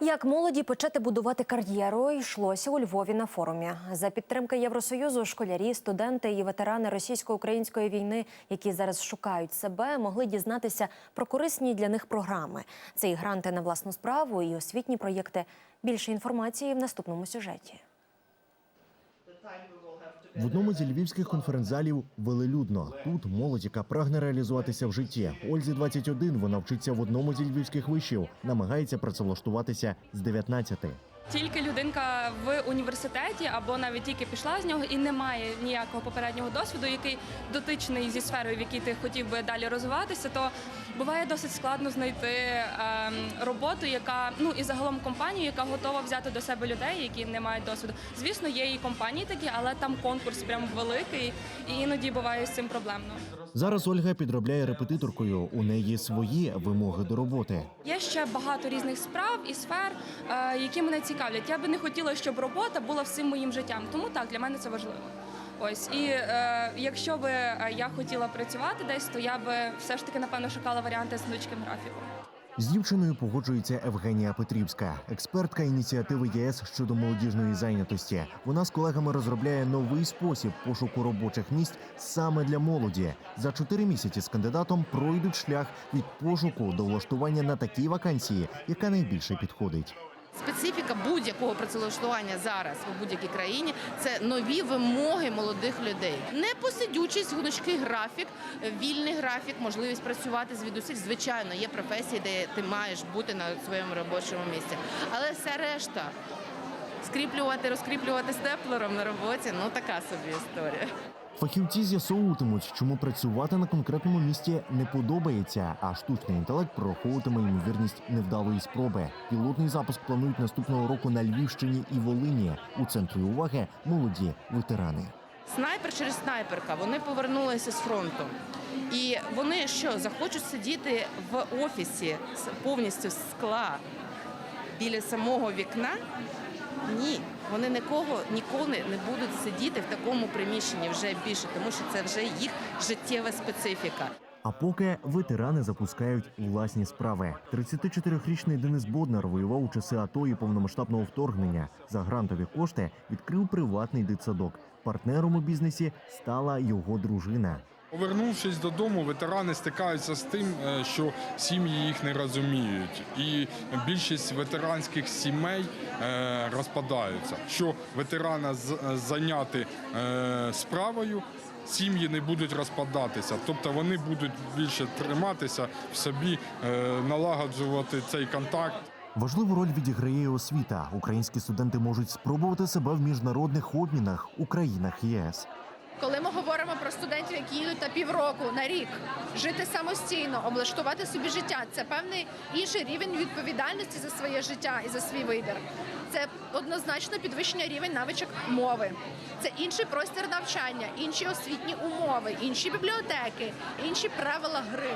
Як молоді почати будувати кар'єру йшлося у Львові на форумі за підтримки Євросоюзу. Школярі, студенти і ветерани російсько-української війни, які зараз шукають себе, могли дізнатися про корисні для них програми. Це і гранти на власну справу, і освітні проєкти. Більше інформації в наступному сюжеті. В одному зі львівських конференц-залів велелюдно. Тут молодь, яка прагне реалізуватися в житті. Ользі 21, вона вчиться в одному зі львівських вишів, намагається працевлаштуватися з 19. Тільки людинка в університеті або навіть тільки пішла з нього і не має ніякого попереднього досвіду, який дотичний зі сферою, в якій ти хотів би далі розвиватися, то буває досить складно знайти ем, роботу, яка ну і загалом компанію, яка готова взяти до себе людей, які не мають досвіду. Звісно, є і компанії такі, але там конкурс прям великий, і іноді буває з цим проблемно. Зараз Ольга підробляє репетиторкою. У неї свої вимоги до роботи. Є ще багато різних справ і сфер, е, які мене цікавлять. Я би не хотіла, щоб робота була всім моїм життям. Тому так для мене це важливо. Ось і е, якщо би е, я хотіла працювати десь, то я би все ж таки напевно шукала варіанти з гнучким графіком. З дівчиною погоджується Евгенія Петрівська, експертка ініціативи ЄС щодо молодіжної зайнятості. Вона з колегами розробляє новий спосіб пошуку робочих місць саме для молоді. За чотири місяці з кандидатом пройдуть шлях від пошуку до влаштування на такій вакансії, яка найбільше підходить. Специфіка будь-якого працевлаштування зараз у будь-якій країні це нові вимоги молодих людей. Не посидючість, гнучкий графік, вільний графік, можливість працювати звідусіль. Звичайно, є професії, де ти маєш бути на своєму робочому місці. Але все решта скріплювати, розкріплювати степлером на роботі ну така собі історія. Фахівці з'ясовуватимуть, чому працювати на конкретному місці не подобається, а штучний інтелект прораховуватиме ймовірність невдалої спроби. Пілотний запуск планують наступного року на Львівщині і Волині. У центрі уваги молоді ветерани. Снайпер через снайперка. Вони повернулися з фронту. І вони що захочуть сидіти в офісі повністю скла біля самого вікна? Ні, вони нікого ніколи не будуть сидіти в такому приміщенні вже більше, тому що це вже їх життєва специфіка. А поки ветерани запускають власні справи. 34-річний Денис Боднар воював у часи АТО і повномасштабного вторгнення. За грантові кошти відкрив приватний дитсадок. Партнером у бізнесі стала його дружина. Повернувшись додому, ветерани стикаються з тим, е, що сім'ї їх не розуміють, і більшість ветеранських сімей е, розпадаються. Що ветерана е, зайняти справою, сім'ї не будуть розпадатися, тобто вони будуть більше триматися в собі, налагоджувати цей контакт. Важливу роль відіграє освіта. Українські студенти можуть спробувати себе в міжнародних обмінах у країнах ЄС. Коли ми говоримо про студентів, які їдуть на півроку, на рік, жити самостійно, облаштувати собі життя, це певний інший рівень відповідальності за своє життя і за свій вибір. Це однозначно підвищення рівень навичок мови. Це інший простір навчання, інші освітні умови, інші бібліотеки, інші правила гри.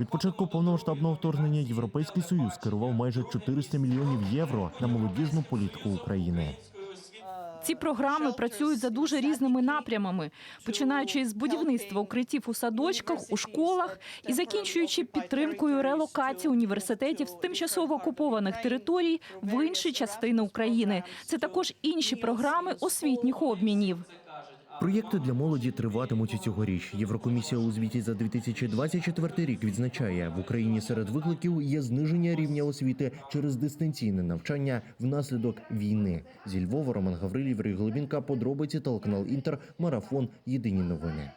Від початку повномасштабного вторгнення Європейський Союз керував майже 400 мільйонів євро на молодіжну політику України. Ці програми працюють за дуже різними напрямами, починаючи з будівництва укриттів у садочках, у школах і закінчуючи підтримкою релокації університетів з тимчасово окупованих територій в інші частини України. Це також інші програми освітніх обмінів. Проєкти для молоді триватимуть і цьогоріч. Єврокомісія у звіті за 2024 рік відзначає, в Україні серед викликів є зниження рівня освіти через дистанційне навчання внаслідок війни. Зі Львова Роман Гаврилів, Глибінка, подробиці телеканал Інтер, марафон. Єдині новини.